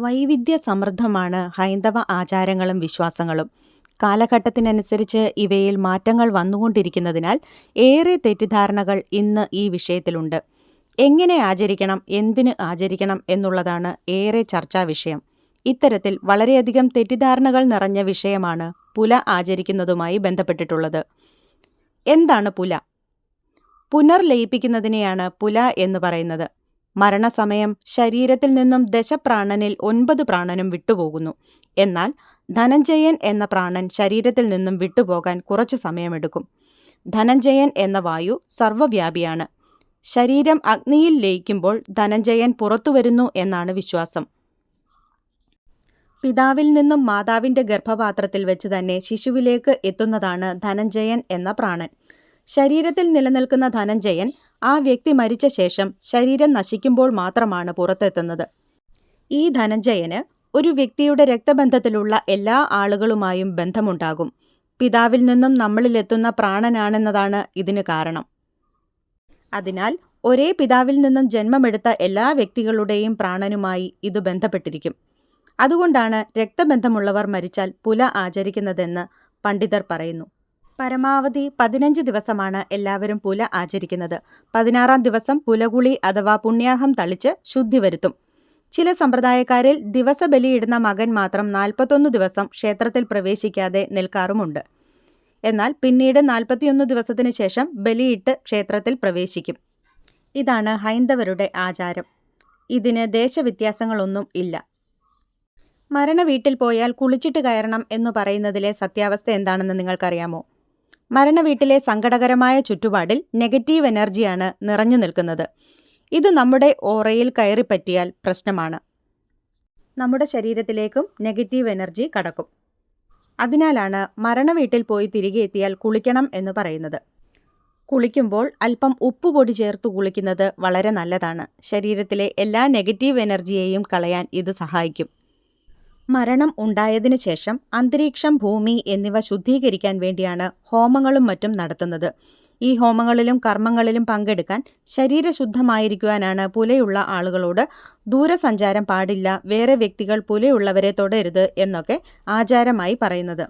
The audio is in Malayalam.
വൈവിധ്യ സമൃദ്ധമാണ് ഹൈന്ദവ ആചാരങ്ങളും വിശ്വാസങ്ങളും. കാലഘട്ടത്തിനനുസരിച്ച് ഇവയിൽ മാറ്റങ്ങൾ വന്നുകൊണ്ടിരിക്കുന്നതിനാൽ ഏറെ തെറ്റിദ്ധാരണകൾ ഇന്ന് ഈ വിഷയത്തിലുണ്ട്. എങ്ങനെ ആചരിക്കണം എന്തിന് ആചരിക്കണം എന്നുള്ളതാണ് ഏറെ ചർച്ചാ വിഷയം. ഇത്തരത്തിൽ വളരെയധികം തെറ്റിദ്ധാരണകൾ നിറഞ്ഞ വിഷയമാണ് പുല ആചരിക്കുന്നതുമായി ബന്ധപ്പെട്ടിട്ടുള്ളത്. എന്താണ് പുല? പുനർലയിപ്പിക്കുന്നതിനെയാണ് പുല എന്ന് പറയുന്നത്. മരണസമയം ശരീരത്തിൽ നിന്നും ദശപ്രാണനിൽ ഒൻപത് പ്രാണനും വിട്ടുപോകുന്നു. എന്നാൽ ധനഞ്ജയൻ എന്ന പ്രാണൻ ശരീരത്തിൽ നിന്നും വിട്ടുപോകാൻ കുറച്ചു സമയമെടുക്കും. ധനഞ്ജയൻ എന്ന വായു സർവവ്യാപിയാണ് ശരീരം അഗ്നിയിൽ ലയിക്കുമ്പോൾ ധനഞ്ജയൻ പുറത്തുവരുന്നു എന്നാണ് വിശ്വാസം. പിതാവിൽ നിന്നും മാതാവിന്റെ ഗർഭപാത്രത്തിൽ വെച്ച് തന്നെ ശിശുവിലേക്ക് എത്തുന്നതാണ് ധനഞ്ജയൻ എന്ന പ്രാണൻ. ശരീരത്തിൽ നിലനിൽക്കുന്ന ധനഞ്ജയൻ ആ വ്യക്തി മരിച്ച ശേഷം ശരീരം നശിക്കുമ്പോൾ മാത്രമാണ് പുറത്തെത്തുന്നത്. ഈ ധനഞ്ജയന് ഒരു വ്യക്തിയുടെ രക്തബന്ധത്തിലുള്ള എല്ലാ ആളുകളുമായും ബന്ധമുണ്ടാകും. പിതാവിൽ നിന്നും നമ്മളിലെത്തുന്ന പ്രാണനാണെന്നതാണ് ഇതിന് കാരണം. അതിനാൽ ഒരേ പിതാവിൽ നിന്നും ജന്മമെടുത്ത എല്ലാ വ്യക്തികളുടെയും പ്രാണനുമായി ഇത് ബന്ധപ്പെട്ടിരിക്കും. അതുകൊണ്ടാണ് രക്തബന്ധമുള്ളവർ മരിച്ചാൽ പുല ആചരിക്കുന്നതെന്ന് പണ്ഡിതർ പറയുന്നു. പരമാവധി പതിനഞ്ച് ദിവസമാണ് എല്ലാവരും പുല ആചരിക്കുന്നത്. പതിനാറാം ദിവസം പുലകുളി അഥവാ പുണ്യാഹം തളിച്ച് ശുദ്ധി വരുത്തും. ചില സമ്പ്രദായക്കാരിൽ ദിവസബലിയിടുന്ന മകൻ മാത്രം നാൽപ്പത്തൊന്ന് ദിവസം ക്ഷേത്രത്തിൽ പ്രവേശിക്കാതെ നിൽക്കാറുമുണ്ട്. എന്നാൽ പിന്നീട് നാൽപ്പത്തിയൊന്ന് ദിവസത്തിനു ശേഷം ബലിയിട്ട് ക്ഷേത്രത്തിൽ പ്രവേശിക്കും. ഇതാണ് ഹൈന്ദവരുടെ ആചാരം. ഇതിന് ദേശവ്യത്യാസങ്ങളൊന്നും ഇല്ല. മരണ വീട്ടിൽ പോയാൽ കുളിച്ചിട്ട് കയറണം എന്ന് പറയുന്നതിലെ സത്യാവസ്ഥ എന്താണെന്ന് നിങ്ങൾക്കറിയാമോ? മരണ വീട്ടിലെ സങ്കടകരമായ ചുറ്റുപാടിൽ നെഗറ്റീവ് എനർജിയാണ് നിറഞ്ഞു നിൽക്കുന്നത്. ഇത് നമ്മുടെ ഓറയിൽ കയറിപ്പറ്റിയാൽ പ്രശ്നമാണ്. നമ്മുടെ ശരീരത്തിലേക്കും നെഗറ്റീവ് എനർജി കടക്കും. അതിനാലാണ് മരണവീട്ടിൽ പോയി തിരികെ എത്തിയാൽ കുളിക്കണം എന്ന് പറയുന്നത്. കുളിക്കുമ്പോൾ അല്പം ഉപ്പ് പൊടി ചേർത്ത് കുളിക്കുന്നത് വളരെ നല്ലതാണ്. ശരീരത്തിലെ എല്ലാ നെഗറ്റീവ് എനർജിയെയും കളയാൻ ഇത് സഹായിക്കും. മരണം ഉണ്ടായതിനു ശേഷം അന്തരീക്ഷം ഭൂമി എന്നിവ ശുദ്ധീകരിക്കാൻ വേണ്ടിയാണ് ഹോമങ്ങളും മറ്റും നടത്തുന്നത്. ഈ ഹോമങ്ങളിലും കർമ്മങ്ങളിലും പങ്കെടുക്കാൻ ശരീരശുദ്ധമായിരിക്കുവാനാണ് പുലയുള്ള ആളുകളോട് ദൂരസഞ്ചാരം പാടില്ല വേറെ വ്യക്തികൾ പുലയുള്ളവരെ തൊടരുത് എന്നൊക്കെ ആചാരമായി പറയുന്നത്.